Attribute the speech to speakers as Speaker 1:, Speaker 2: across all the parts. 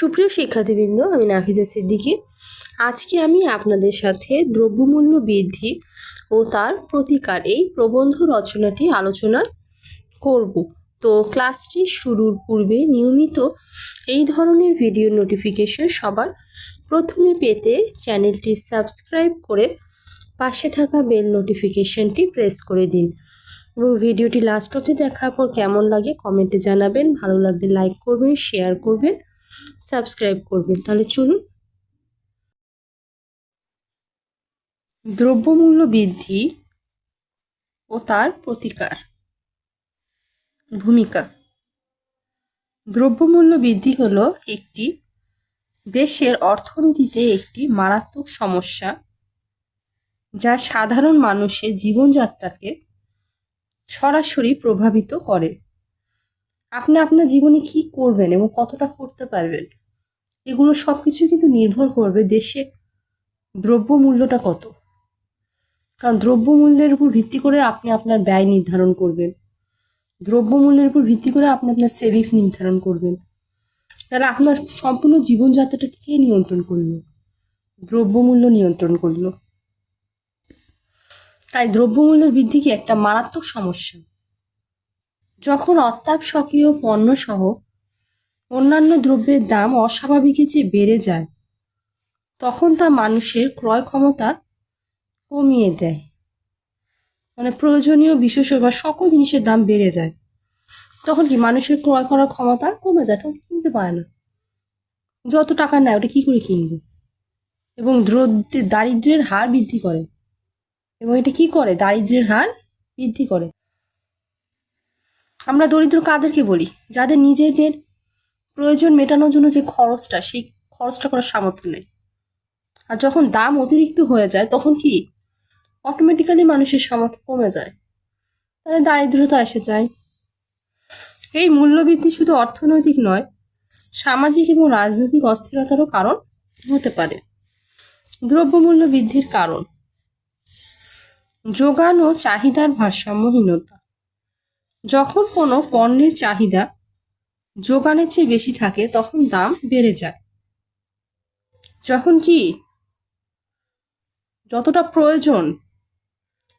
Speaker 1: সুপ্রিয় শিক্ষার্থীবৃন্দ, আমি নাফিজা সিদ্দিকী। আজকে আমি আপনাদের সাথে দ্রব্যমূল্য বৃদ্ধি ও তার প্রতিকার এই প্রবন্ধ রচনাটি আলোচনা করব। তো ক্লাসটি শুরুর পূর্বে নিয়মিত এই ধরনের ভিডিও নোটিফিকেশন সবার প্রথমে পেতে চ্যানেলটি সাবস্ক্রাইব করে পাশে থাকা বেল নোটিফিকেশনটি প্রেস করে দিন। এবং ভিডিওটি লাস্ট অবধি দেখার পর কেমন লাগে কমেন্টে জানাবেন, ভালো লাগলে লাইক করবেন, শেয়ার করবেন। সাবস্ক্রাইব করবেন। তাহলে চলুন। দ্রব্যমূল্য বৃদ্ধি ও তার প্রতিকার। ভূমিকা। দ্রব্যমূল্য বৃদ্ধি হলো একটি দেশের অর্থনীতিতে একটি মারাত্মক সমস্যা যা সাধারণ মানুষের জীবনযাত্রাকে সরাসরি প্রভাবিত করে। আপনি আপনার জীবনে কি করবেন এবং কতটা করতে পারবেন? এগুলো সব কিছু কিন্তু নির্ভর করবে দেশে দ্রব্যমূল্যটা কত। কারণ দ্রব্যমূল্যের উপর ভিত্তি করে আপনি আপনার ব্যয় নির্ধারণ করবেন। দ্রব্যমূল্যের উপর ভিত্তি করে আপনি আপনার সেভিংস নির্ধারণ করবেন। তাহলে আপনার সম্পূর্ণ জীবনযাত্রাটা কে নিয়ন্ত্রণ করল? দ্রব্যমূল্য নিয়ন্ত্রণ করল। তাই দ্রব্যমূল্যের বৃদ্ধি কি একটা মারাত্মক সমস্যা? যখন অত্যাবশ্যকীয় পণ্যসহ অন্যান্য দ্রব্যের দাম অস্বাভাবিকের চেয়ে বেড়ে যায়, তখন তা মানুষের ক্রয় ক্ষমতা কমিয়ে দেয়। মানে প্রয়োজনীয় বিশেষ বা সকল জিনিসের দাম বেড়ে যায়। তখন কি মানুষের ক্রয় করার ক্ষমতা কমে যায়? তখন কিনতে পারে না। যত টাকা নেয়, ওটা কী করে কিনবে? এবং দারিদ্র্যের হার বৃদ্ধি করে। এবং এটা কি করে? দারিদ্র্যের হার বৃদ্ধি করে। আমরা দরিদ্র কাদেরকে বলি, যাদের নিজেদের প্রয়োজন মেটানোর জন্য যে খরচটা, সেই খরচটা করার সামর্থ্য নেই। আর যখন দাম অতিরিক্ত হয়ে যায়, তখন কি অটোমেটিক্যালি মানুষের সামর্থ্য কমে যায়? তাহলে দারিদ্রতা এসে যায়। এই মূল্যবৃদ্ধি শুধু অর্থনৈতিক নয়, সামাজিক এবং রাজনৈতিক অস্থিরতারও কারণ হতে পারে। দ্রব্যমূল্য বৃদ্ধির কারণ। যোগান ও চাহিদার ভারসাম্যহীনতা। যখন কোনো পণ্যের চাহিদা যোগানের চেয়ে বেশি থাকে, তখন দাম বেড়ে যায়। যখন কি যতটা প্রয়োজন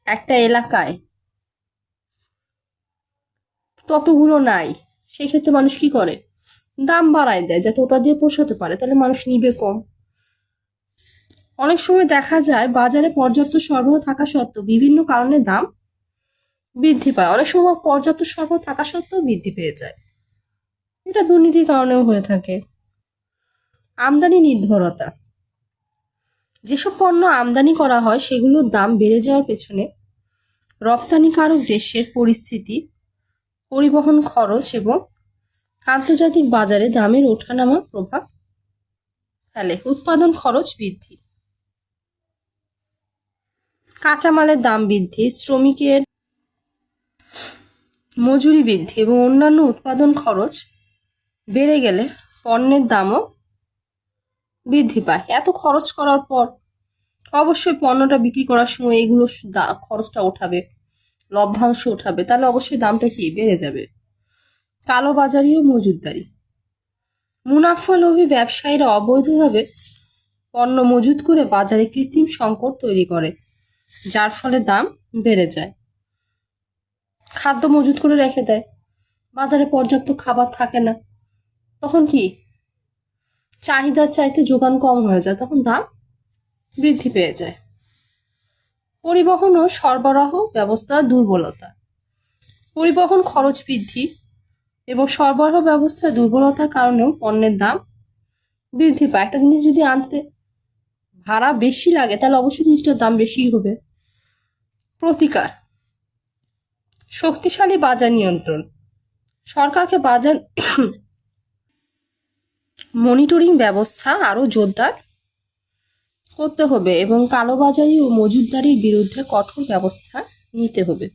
Speaker 1: একটা এলাকায়, ততগুলো নাই সেই ক্ষেত্রে মানুষ কি করে? দাম বাড়ায় দেয়, যাতে ওটা দিয়ে পোষাতে পারে, তাহলে মানুষ নিবে কম। অনেক সময় দেখা যায়, বাজারে পর্যাপ্ত সরবরাহ থাকা সত্ত্বেও বিভিন্ন কারণে দাম বৃদ্ধি পায়। অনেক সময় পর্যাপ্ত সরবরাহ থাকা সত্ত্বেও বৃদ্ধি পেয়ে যায়। এটা দুর্নীতির কারণেও হয়ে থাকে। আমদানি নির্ভরতা। যেসব পণ্য আমদানি করা হয়, সেগুলোর দাম বেড়ে যাওয়ার পেছনে রপ্তানিকারক দেশের পরিস্থিতি, পরিবহন খরচ এবং আন্তর্জাতিক বাজারে দামের ওঠানামা প্রভাব ফেলে। উৎপাদন খরচ বৃদ্ধি। কাঁচামালের দাম বৃদ্ধি। শ্রমিকের মজুরি বৃদ্ধি এবং অন্যান্য উৎপাদন খরচ বেড়ে গেলে পণ্যের দামও বৃদ্ধি পায়। এত খরচ করার পর অবশ্যই পণ্যটা বিক্রি করার সময় এগুলো খরচটা ওঠাবে, লভ্যাংশ ওঠাবে। তাহলে অবশ্যই দামটা কি? বেড়ে যাবে। কালোবাজারি ও মজুতদারি মুনাফালোভী ব্যবসায়ীরা অবৈধভাবে পণ্য মজুত করে বাজারে কৃত্রিম সংকট তৈরি করে, যার ফলে দাম বেড়ে যায়। খাদ্য মজুত করে রেখে দেয়। বাজারে পর্যাপ্ত খাবার থাকে না। তখন কি? চাহিদার চাইতে যোগান কম হয়ে যায়, তখন দাম বৃদ্ধি পেয়ে যায়। পরিবহন ও সরবরাহ ব্যবস্থা দুর্বলতা। পরিবহন খরচ বৃদ্ধি এবং সরবরাহ ব্যবস্থার দুর্বলতার কারণেও পণ্যের দাম বৃদ্ধি পায়। একটা জিনিস যদি আনতে ভাড়া বেশি লাগে, তাহলে অবশ্যই জিনিসটার দাম বেশি হবে। প্রতিকার। শক্তিশালী বাজার নিয়ন্ত্রণ। সরকারকে বাজার মনিটরিং ব্যবস্থা আরও জোরদার করতে হবে এবং কালোবাজারি ও মজুতদারির বিরুদ্ধে কঠোর ব্যবস্থা নিতে হবে।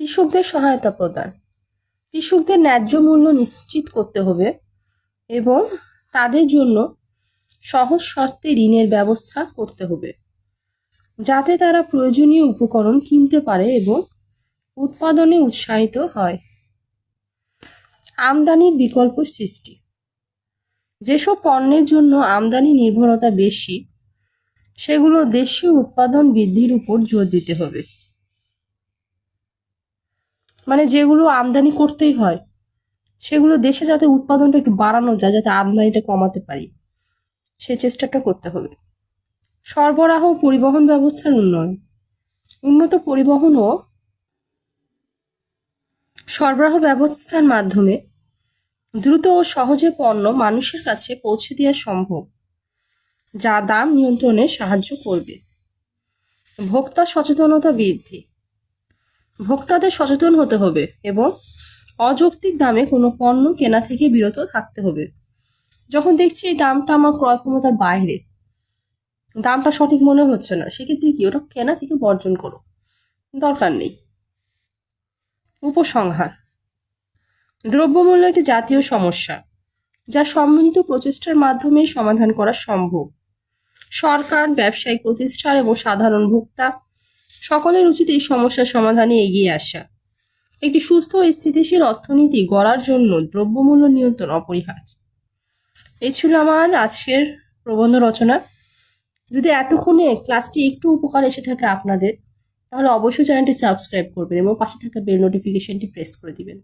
Speaker 1: কৃষকদের সহায়তা প্রদান। কৃষকদের ন্যায্য মূল্য নিশ্চিত করতে হবে এবং তাদের জন্য সহজ শর্তে ঋণের ব্যবস্থা করতে হবে। যাতে তারা প্রয়োজনীয় উপকরণ কিনতে পারে এবং উৎপাদনে উৎসাহিত হয়। আমদানির বিকল্প সৃষ্টি। যেসব পণ্যের জন্য আমদানি নির্ভরতা বেশি, সেগুলো দেশীয় উৎপাদন বৃদ্ধির উপর জোর দিতে হবে। মানে যেগুলো আমদানি করতেই হয়, সেগুলো দেশে যাতে উৎপাদনটা একটু বাড়ানো যায়, যাতে আমদানিটা কমাতে পারি সেই চেষ্টাটা করতে হবে। সরবরাহ পরিবহন ব্যবস্থার উন্নয়ন। উন্নত পরিবহন ও সরবরাহ ব্যবস্থার মাধ্যমে দ্রুত ও সহজে পণ্য মানুষের কাছে পৌঁছে দেওয়া সম্ভব, যা দাম নিয়ন্ত্রণে সাহায্য করবে। ভোক্তা সচেতনতা বৃদ্ধি। ভোক্তাদের সচেতন হতে হবে এবং অযৌক্তিক দামে কোনো পণ্য কেনা থেকে বিরত থাকতে হবে। যখন দেখছি এই দামটা আমার ক্রয় ক্ষমতার বাইরে দামটা সঠিক মনে হচ্ছে না। সেক্ষেত্রে কি ওটা কেনা থেকে বর্জন করো। দরকার নেই। উপসংহার। দ্রব্যমূল্য একটি জাতীয় সমস্যা, যা সম্মিলিত প্রচেষ্টার মাধ্যমে সমাধান করা সম্ভব। সরকার, ব্যবসায়িক প্রতিষ্ঠান এবং সাধারণ ভোক্তা সকলের উচিত এই সমস্যার সমাধানে এগিয়ে আসা। একটি সুস্থ স্থিতিশীল অর্থনীতি গড়ার জন্য দ্রব্যমূল্য নিয়ন্ত্রণ অপরিহার্য। এই ছিল আমার আজকের প্রবন্ধ রচনা। যদি এতক্ষণে ক্লাসটি একটু উপকার এসে থাকে আপনাদের, তাহলে অবশ্যই চ্যানেলটি সাবস্ক্রাইব করবেন এবং পাশে থাকা বেল নোটিফিকেশনটি প্রেস করে দিবেন।